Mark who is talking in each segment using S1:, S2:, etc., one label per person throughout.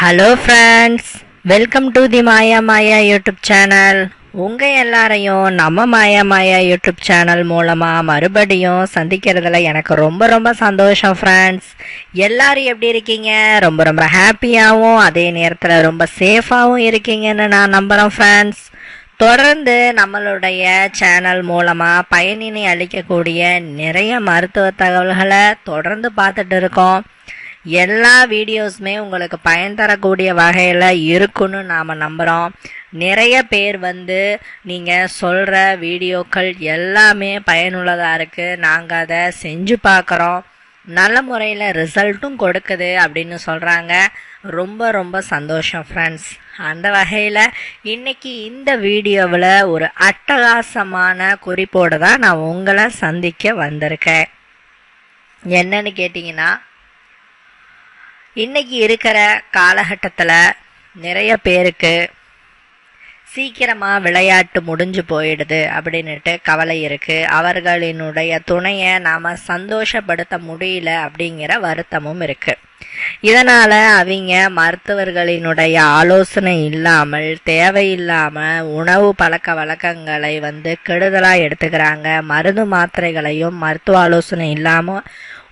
S1: Hello friends welcome to the Maya Maya YouTube channel உங்கள் எல்லாரையும் நம்ம மாயா மாயா யூடியூப் சேனல் மூலமாக மறுபடியும் சந்திக்கிறதுல எனக்கு ரொம்ப ரொம்ப சந்தோஷம் ஃப்ரெண்ட்ஸ் எல்லாரும் எப்படி இருக்கீங்க? ரொம்ப ரொம்ப ஹாப்பியாகவும் அதே நேரத்தில் ரொம்ப சேஃபாகவும் இருக்கீங்கன்னு நான் நம்புகிறேன் ஃப்ரெண்ட்ஸ் தொடர்ந்து நம்மளுடைய சேனல் மூலமாக பயனினை அளிக்கக்கூடிய நிறைய மருத்துவ தகவல்களை தொடர்ந்து பார்த்துட்டு இருக்கோம். எல்லா வீடியோஸுமே உங்களுக்கு பயன் தரக்கூடிய வகையில் இருக்குன்னு நாம் நம்புகிறோம் நிறைய பேர் வந்து நீங்கள் சொல்கிற வீடியோக்கள் எல்லாமே பயனுள்ளதாக இருக்குது நாங்கள் அதை செஞ்சு பார்க்குறோம் நல்ல முறையில் ரிசல்ட்டும் கொடுக்குது அப்படின்னு சொல்கிறாங்க ரொம்ப ரொம்ப சந்தோஷம் ஃப்ரெண்ட்ஸ் அந்த வகையில் இன்றைக்கி இந்த வீடியோவில் ஒரு அட்டகாசமான குறிப்போடு தான் நான் உங்களை சந்திக்க வந்திருக்கேன். என்னன்னு கேட்டிங்கன்னா இன்னைக்கு இருக்கிற காலகட்டத்தில் நிறைய பேருக்கு சீக்கிரமாக விளையாட்டு முடிஞ்சு போயிடுது அப்படின்னுட்டு கவலை இருக்குது அவர்களினுடைய துணையை நாம் சந்தோஷப்படுத்த முடியல அப்படிங்கிற வருத்தமும் இருக்குது இதனால் அவங்க மருத்துவர்களினுடைய ஆலோசனை இல்லாமல் தேவையில்லாமல் உணவு பழக்க வழக்கங்களை வந்து கெடுதலாக எடுத்துக்கிறாங்க. மருந்து மாத்திரைகளையும் மருத்துவ ஆலோசனை இல்லாமல்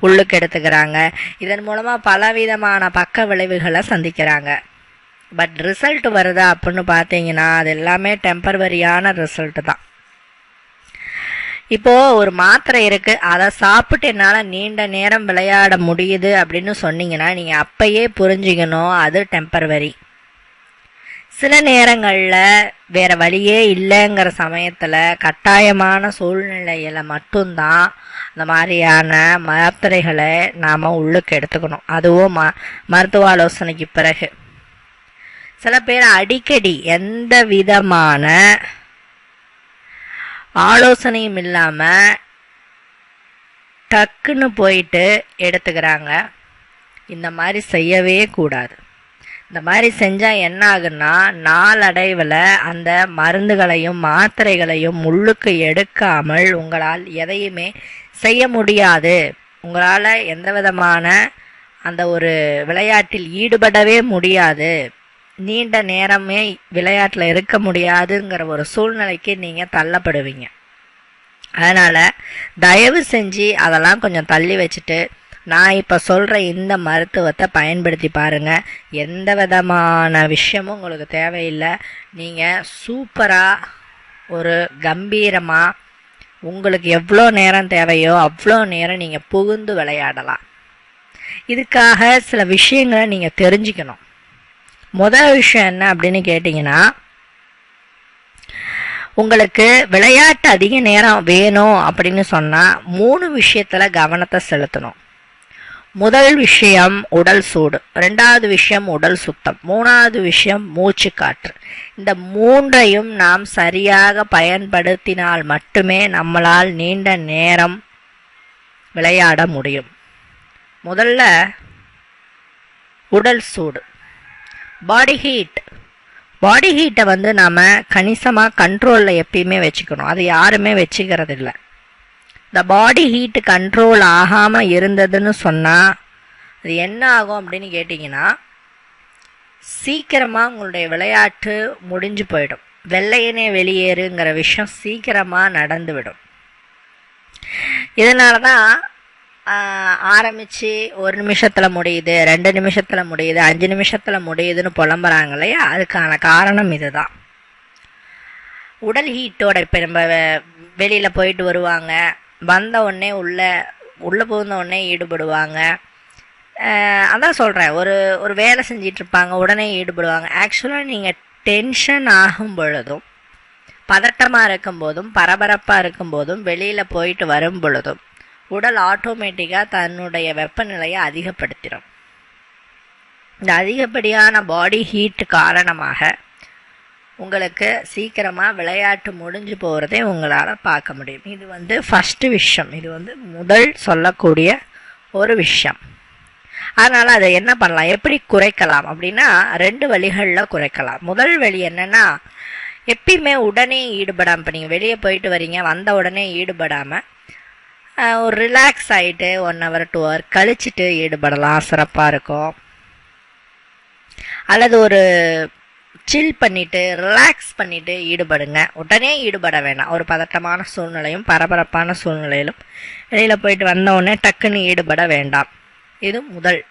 S1: உள்ளுக்கு எடுத்துக்கிறாங்க. இதன் மூலமாக பலவிதமான பக்க விளைவுகளை சந்திக்கிறாங்க. பட் ரிசல்ட் வருதா அப்படின்னு பார்த்தீங்கன்னா அது எல்லாமே டெம்பரவரியான ரிசல்ட் தான். இப்போது ஒரு மாத்திரை இருக்குது அதை சாப்பிட்டு என்னால் நீண்ட நேரம் விளையாட முடியுது அப்படின்னு சொன்னீங்கன்னா நீங்கள் அப்பயே புரிஞ்சுக்கணும் அது டெம்பரவரி சில நேரங்களில் வேறு வழியே இல்லைங்கிற சமயத்தில் கட்டாயமான சூழ்நிலையில் மட்டும்தான் அந்த மாதிரியான மாத்திரைகளை நாம் உள்ளுக்கு எடுத்துக்கணும். அதுவும் ம மருத்துவ ஆலோசனைக்கு பிறகு. சில பேர் அடிக்கடி எந்த விதமான ஆலோசனையும் இல்லாமல் டக்குன்னு போயிட்டு எடுத்துக்கிறாங்க. இந்த மாதிரி செய்யவே கூடாது. இந்த மாதிரி செஞ்சால் என்ன ஆகுன்னா நாளடைவில் அந்த மருந்துகளையும் மாத்திரைகளையும் முள்ளுக்கு எடுக்காமல் உங்களால் எதையுமே செய்ய முடியாது. உங்களால் எந்த விதமான அந்த ஒரு விளையாட்டில் ஈடுபடவே முடியாது. நீண்ட நேரமே விளையாட்டில் இருக்க முடியாதுங்கிற ஒரு சூழ்நிலைக்கு நீங்கள் தள்ளப்படுவீங்க. அதனால் தயவு செஞ்சு அதெல்லாம் கொஞ்சம் தள்ளி வச்சுட்டு நான் இப்போ சொல்கிற இந்த மருத்துவத்தை பயன்படுத்தி பாருங்கள் எந்த விதமான விஷயமும் உங்களுக்கு தேவையில்லை. நீங்கள் சூப்பராக ஒரு கம்பீரமாக உங்களுக்கு எவ்வளோ நேரம் தேவையோ அவ்வளோ நேரம் நீங்கள் புகுந்து விளையாடலாம். இதுக்காக சில விஷயங்களை நீங்கள் தெரிஞ்சுக்கணும். முதல் விஷயம் என்ன அப்படின்னு கேட்டிங்கன்னா உங்களுக்கு விளையாட்டு அதிக நேரம் வேணும் அப்படின்னு சொன்னால் மூணு விஷயத்தில் கவனத்தை செலுத்தணும். முதல் விஷயம் உடல் சூடு ரெண்டாவது விஷயம் உடல் சுத்தம் மூணாவது விஷயம் மூச்சு காற்று. இந்த மூன்றையும் நாம் சரியாக பயன்படுத்தினால் மட்டுமே நம்மளால் நீண்ட நேரம் விளையாட முடியும். முதல்ல உடல் சூடு. பாடி ஹீட் பாடி ஹீட்டை வந்து நாம் கணிசமாக கண்ட்ரோலில் எப்பயுமே வச்சுக்கணும். அது யாருமே வச்சுக்கிறது இல்லை இந்த பாடி ஹீட்டு கண்ட்ரோல் ஆகாமல் இருந்ததுன்னு சொன்னால் அது என்ன ஆகும் அப்படின்னு கேட்டிங்கன்னா சீக்கிரமாக உங்களுடைய விளையாட்டு முடிஞ்சு போயிடும். வெள்ளையனே வெளியேறுங்கிற விஷயம் சீக்கிரமாக நடந்துவிடும். இதனால தான் ஆரம்பித்து ஒரு நிமிஷத்தில் முடியுது ரெண்டு நிமிஷத்தில் முடியுது அஞ்சு நிமிஷத்தில் முடியுதுன்னு புலம்புறாங்க இல்லையா? அதுக்கான காரணம் இதுதான். உடல் ஹீட்டோட இப்போ நம்ம வெளியில் போயிட்டு வருவாங்க. வந்த உடனே உள்ளே உள்ளே புகுந்த உடனே ஈடுபடுவாங்க அதான் சொல்கிறேன் ஒரு ஒரு வேலை செஞ்சிட்டு இருப்பாங்க உடனே ஈடுபடுவாங்க. ஆக்சுவலாக நீங்கள் டென்ஷன் ஆகும் பொழுதும் பதட்டமாக இருக்கும்போதும் பரபரப்பாக இருக்கும்போதும் வெளியில் போயிட்டு வரும் பொழுதும் உடல் ஆட்டோமேட்டிக்காக தன்னுடைய வெப்பநிலையை அதிகப்படுத்திடும் இந்த அதிகப்படியான பாடி ஹீட் காரணமாக உங்களுக்கு சீக்கிரமாக விளையாட்டு முடிஞ்சு போகிறதே உங்களால் பார்க்க முடியும். இது வந்து ஃபஸ்ட்டு விஷயம். இது வந்து முதல் சொல்லக்கூடிய ஒரு விஷயம். அதனால் அதை என்ன பண்ணலாம்? எப்படி குறைக்கலாம்? அப்படின்னா ரெண்டு வழிகளில் குறைக்கலாம். முதல் வழி என்னென்னா எப்பயுமே உடனே ஈடுபடாமல் இப்போ நீங்கள் வெளியே போயிட்டு வரீங்க வந்த உடனே ஈடுபடாமல் ஒரு ரிலாக்ஸ் ஆகிட்டு ஒன் ஹவர் டூ ஹவர் கழிச்சிட்டு ஈடுபடலாம். சிறப்பாக இருக்கும். அல்லது ஒரு சில் பண்ணிட்டு ரிலாக்ஸ் பண்ணிட்டு ஈடுபடுங்க. உடனே ஈடுபட வேணாம். ஒரு பதட்டமான சூழ்நிலையும் பரபரப்பான சூழ்நிலையிலும் வெளியில் போயிட்டு வந்தவுடனே டக்குன்னு ஈடுபட வேண்டாம். இது முதல்.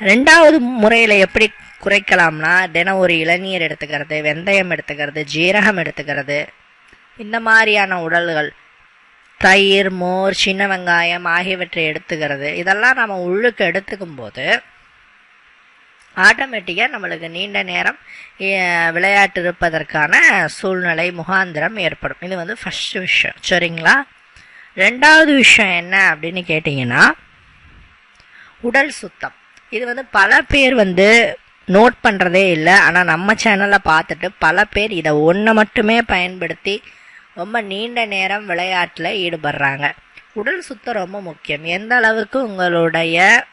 S1: ரெண்டாவது முறையில் எப்படி குறைக்கலாம்னா தினம் ஒரு இளநீர் எடுத்துக்கிறது வெந்தயம் எடுத்துக்கிறது ஜீரகம் எடுத்துக்கிறது. இந்த மாதிரியான உடல்கள் தயிர் மோர் சின்ன வெங்காயம் ஆகியவற்றை எடுத்துக்கிறது. இதெல்லாம் நம்ம உள்ளுக்கு எடுத்துக்கும் போது ஆட்டோமேட்டிக்காக நம்மளுக்கு நீண்ட நேரம் விளையாட்டு இருப்பதற்கான சூழ்நிலை முகாந்திரம் ஏற்படும். இது வந்து ஃபஸ்ட்டு விஷயம். சரிங்களா? ரெண்டாவது விஷயம் என்ன அப்படின்னு கேட்டிங்கன்னா உடல் சுத்தம். இது வந்து பல பேர் வந்து நோட் பண்ணுறதே இல்லை. ஆனால் நம்ம சேனலில் பார்த்துட்டு பல பேர் இதை ஒன்றை மட்டுமே பயன்படுத்தி ரொம்ப நீண்ட நேரம் விளையாட்டில் ஈடுபடுறாங்க. உடல் சுத்தம் ரொம்ப முக்கியம். எந்த அளவுக்கு உங்களுடைய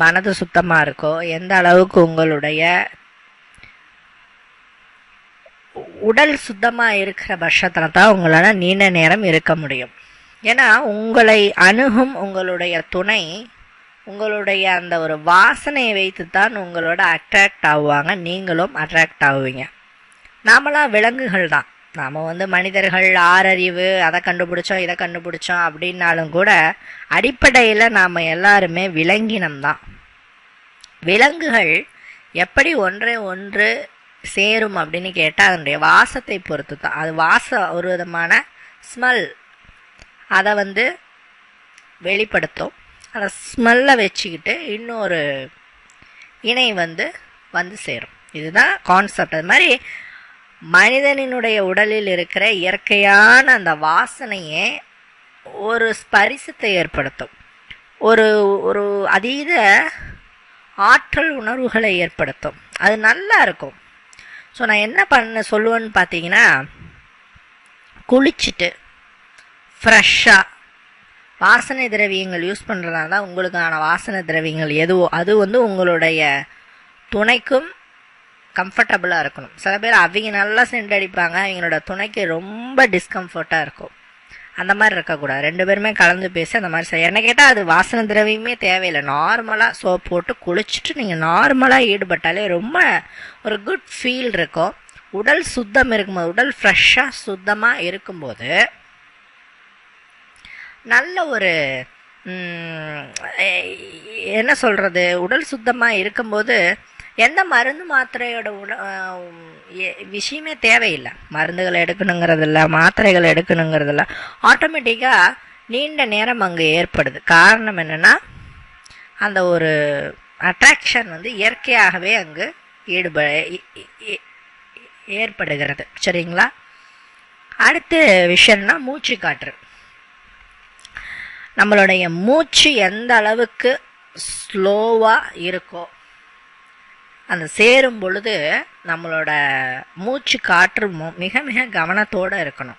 S1: மனது சுத்தமாக இருக்கோ? எந்த அளவுக்கு உங்களுடைய உடல் சுத்தமாக இருக்கிற பட்சத்தில் தான் உங்களால் நீண்ட நேரம் இருக்க முடியும். ஏன்னா உங்களை அணுகும் உங்களுடைய துணை உங்களுடைய அந்த ஒரு வாசனையை வைத்து தான் உங்களோட அட்ராக்ட் ஆகுவாங்க. நீங்களும் அட்ராக்ட் ஆகுவீங்க. நாமளாம் விலங்குகள் தான் நாம் வந்து மனிதர்கள் ஆறறிவு அதை கண்டுபிடிச்சோம் இதை கண்டுபிடிச்சோம் அப்படின்னாலும் கூட அடிப்படையில் நாம் எல்லாருமே விலங்கினம்தான் விலங்குகள் எப்படி ஒன்றை ஒன்று சேரும் அப்படின்னு கேட்டால் அதனுடைய வாசத்தை பொறுத்து தான் அது வாசம் ஒரு விதமான ஸ்மெல் அதை வந்து வெளிப்படுத்தும். அந்த ஸ்மெல்லை வச்சுக்கிட்டு இன்னொரு இணை வந்து வந்து சேரும். இதுதான் கான்செப்ட் அது மாதிரி மனிதனினுடைய உடலில் இருக்கிற இயற்கையான அந்த வாசனையே ஒரு ஸ்பரிசத்தை ஏற்படுத்தும். ஒரு ஒரு அதீத ஆற்றல் உணர்வுகளை ஏற்படுத்தும். அது நல்லா இருக்கும். ஸோ நான் என்ன பண்ண சொல்லுவேன்னு பார்த்தீங்கன்னா குளிச்சுட்டு ஃப்ரெஷ்ஷாக வாசனை திரவியங்கள் யூஸ் பண்ணுறதுனால தான் உங்களுக்கான வாசனை திரவியங்கள் எதுவோ அது வந்து உங்களுடைய துணைக்கும் கம்ஃபர்டபுளாக இருக்கணும். சில பேர் அவங்க நல்லா சென்ட் அடிப்பாங்க அவங்களோட துணைக்கு ரொம்ப டிஸ்கம்ஃபர்ட்டாக இருக்கும். அந்த மாதிரி இருக்கக்கூடாது. ரெண்டு பேருமே கலந்து பேசி அந்த மாதிரி செய்ய. என்ன கேட்டால் அது வாசனை திரவியமே தேவையில்லை. நார்மலாக சோப் போட்டு குளிச்சுட்டு நீங்கள் நார்மலாக ஈடுபட்டாலே ரொம்ப ஒரு குட் ஃபீல் இருக்கும். உடல் சுத்தம் இருக்கும்போது உடல் ஃப்ரெஷ்ஷாக சுத்தமாக இருக்கும்போது நல்ல ஒரு என்ன சொல்கிறது உடல் சுத்தமாக இருக்கும்போது எந்த மருந்து மாத்திரையோட உண விஷயமே தேவையில்லை. மருந்துகள் எடுக்கணுங்கிறதில்ல மாத்திரைகள் எடுக்கணுங்கிறதில்ல. ஆட்டோமேட்டிக்காக நீண்ட நேரம் அங்கே ஏற்படுது. காரணம் என்னென்னா அந்த ஒரு அட்ராக்ஷன் வந்து இயற்கையாகவே அங்கு ஈடுப ஏற்படுகிறது. சரிங்களா? அடுத்த விஷயம்னா மூச்சு காற்று. நம்மளுடைய மூச்சு எந்த அளவுக்கு ஸ்லோவாக இருக்கோ அந்த சேரும் பொழுது நம்மளோட மூச்சு காற்று மு- மிக மிக கவனத்தோடு இருக்கணும்.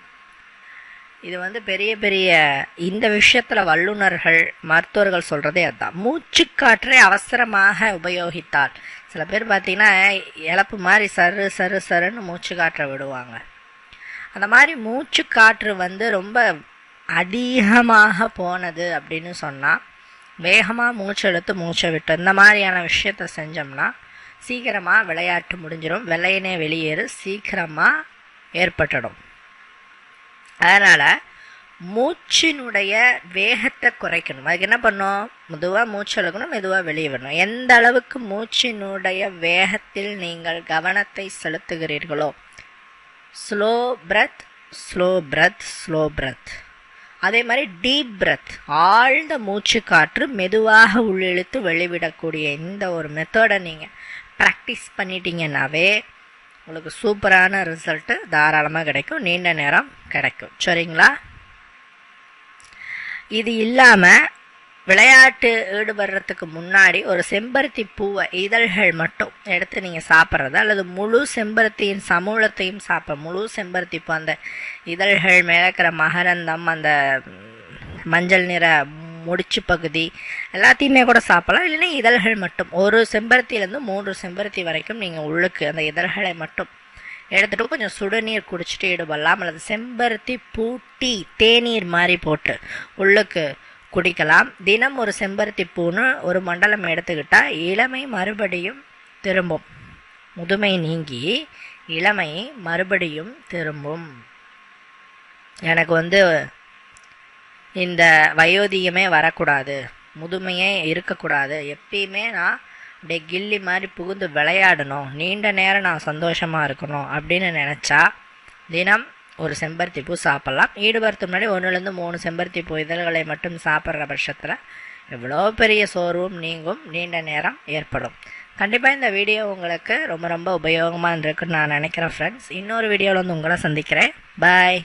S1: இது வந்து பெரிய பெரிய இந்த விஷயத்தில் வல்லுநர்கள் மருத்துவர்கள் சொல்கிறதே அதுதான். மூச்சு காற்றை அவசரமாக உபயோகித்தால். சில பேர் பார்த்தீங்கன்னா இழப்பு மாதிரி சரு சரு சருன்னு மூச்சு காற்றை விடுவாங்க. அந்த மாதிரி மூச்சு காற்று வந்து ரொம்ப அதிகமாக போனது அப்படின்னு சொன்னால் வேகமாக மூச்சு இழுத்து மூச்சை விட்டு இந்த மாதிரியான விஷயத்த செஞ்சோம்னா சீக்கிரமாக விளையாட்டு முடிஞ்சிடும் வெள்ளையனே வெளியேறு சீக்கிரமாக ஏற்பட்டுடும். அதனால் மூச்சினுடைய வேகத்தை குறைக்கணும். அதுக்கு என்ன பண்ணணும் மெதுவாக மூச்சு அழுகணும் மெதுவாக வெளியே வரணும். எந்த அளவுக்கு மூச்சினுடைய வேகத்தில் நீங்கள் கவனத்தை செலுத்துகிறீர்களோ slow breath slow breath slow breath அதே மாதிரி டீப் பிரத் ஆழ்ந்த மூச்சு காற்று மெதுவாக உள்ளிழுத்து வெளிவிடக்கூடிய இந்த ஒரு மெத்தடை நீங்கள் ப்ராக்டிஸ் பண்ணிட்டீங்கன்னாவே உங்களுக்கு சூப்பரான ரிசல்ட்டு தாராளமாக கிடைக்கும். நீண்ட நேரம் கிடைக்கும். சரிங்களா? இது இல்லாமல் விளையாட்டு ஈடுபடுறதுக்கு முன்னாடி ஒரு செம்பருத்தி பூவை இதழ்கள் மட்டும் எடுத்து நீங்கள் சாப்பிட்றது அல்லது முழு செம்பருத்தியின் சமூலத்தையும் சாப்பிட முழு செம்பருத்தி பூ அந்த இதழ்கள் மேலே இருக்கிற மகரந்தம் அந்த மஞ்சள் நிற முடிச்சு பகுதி. எல்லாத்தையுமே கூட சாப்பிடலாம். இல்லைன்னா இதழ்கள் மட்டும். ஒரு செம்பருத்தியிலேருந்து மூன்று செம்பருத்தி வரைக்கும் நீங்கள் உள்ளுக்கு அந்த இதழ்களை மட்டும் எடுத்துகிட்டு கொஞ்சம் சுடுநீர் குடிச்சிட்டு ஈடுபடலாம் அல்லது செம்பருத்தி பூட்டி தேநீர் மாதிரி போட்டு உள்ளுக்கு குடிக்கலாம். தினம் ஒரு செம்பருத்தி பூன்னு ஒரு மண்டலம் எடுத்துக்கிட்டால் இளமை மறுபடியும் திரும்பும். முதுமை நீங்கி இளமை மறுபடியும் திரும்பும். எனக்கு வந்து இந்த வயோதிகமே வரக்கூடாது. முதுமையே இருக்கக்கூடாது. எப்பயுமே நான் அப்படியே கில்லி மாதிரி புகுந்து விளையாடணும். நீண்ட நேரம் நான் சந்தோஷமாக இருக்கணும் அப்படின்னு நினச்சா தினம் ஒரு செம்பருத்தி பூ சாப்பிட்லாம். ஈடுபடுத்த முன்னாடி ஒன்றுலேருந்து மூணு செம்பருத்தி பூ இதழ்களை மட்டும் சாப்பிட்ற பட்சத்தில் எவ்வளோ பெரிய சோர்வும் நீங்கும். நீண்ட நேரம் ஏற்படும். கண்டிப்பாக இந்த வீடியோ உங்களுக்கு ரொம்ப ரொம்ப உபயோகமாக இருக்குன்னு நான் நினைக்கிறேன் ஃப்ரெண்ட்ஸ் இன்னொரு வீடியோவில் வந்து உங்களை சந்திக்கிறேன். பாய்